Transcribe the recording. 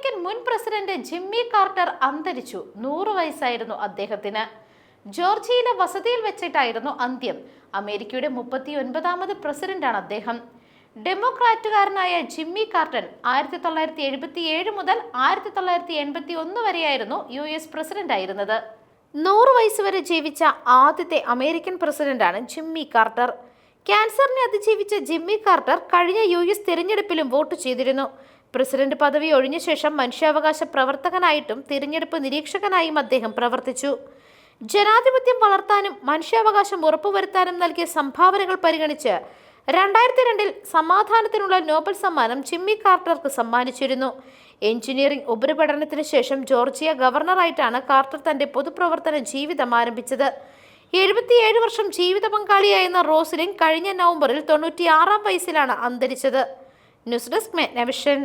American മുൻ president Jimmy quarter അന്തരിച്ചു. നൂറ് വയസ്സായിരുന്നു അദ്ദേഹത്തിന്. ജോർജിയയിലെ വസതിയിൽ വെച്ചിട്ടായിരുന്നു അന്ത്യം. അമേരിക്കയുടെ മുപ്പത്തി ഒൻപതാമത് പ്രസിഡന്റാണ് അദ്ദേഹം. ഡെമോക്രാറ്റുകാരനായ ജിമ്മി കാർട്ടൺ ആയിരത്തി തൊള്ളായിരത്തി എഴുപത്തി ഏഴ് മുതൽ ആയിരത്തി തൊള്ളായിരത്തി എൺപത്തി ഒന്ന് വരെയായിരുന്നു യു എസ് പ്രസിഡന്റ് ആയിരുന്നത്. നൂറ് വയസ്സ് വരെ ജീവിച്ച ആദ്യത്തെ അമേരിക്കൻ പ്രസിഡന്റാണ് ജിമ്മി കാർട്ടർ. ക്യാൻസറിനെ അതിജീവിച്ച ജിമ്മി കാർട്ടർ കഴിഞ്ഞ യു എസ് തിരഞ്ഞെടുപ്പിലും വോട്ട് ചെയ്തിരുന്നു. പ്രസിഡന്റ് പദവി ഒഴിഞ്ഞ ശേഷം മനുഷ്യാവകാശ പ്രവർത്തകനായിട്ടും തിരഞ്ഞെടുപ്പ് നിരീക്ഷകനായും അദ്ദേഹം പ്രവർത്തിച്ചു. ജനാധിപത്യം വളർത്താനും മനുഷ്യാവകാശം ഉറപ്പുവരുത്താനും നൽകിയ സംഭാവനകൾ പരിഗണിച്ച് രണ്ടായിരത്തി രണ്ടിൽ സമാധാനത്തിനുള്ള നോബൽ സമ്മാനം ജിമ്മി കാർട്ടർക്ക് സമ്മാനിച്ചിരുന്നു. എഞ്ചിനീയറിംഗ് ഉപരിപഠനത്തിന് ശേഷം ജോർജിയ ഗവർണറായിട്ടാണ് കാർട്ടർ തന്റെ പൊതുപ്രവർത്തന ജീവിതം ആരംഭിച്ചത്. എഴുപത്തിയേഴ് വർഷം ജീവിത പങ്കാളിയായിരുന്ന റോസ്ലിൻ കഴിഞ്ഞ നവംബറിൽ തൊണ്ണൂറ്റിയാറാം വയസ്സിലാണ് അന്തരിച്ചത്. News desk മെഗ്നവിഷൻ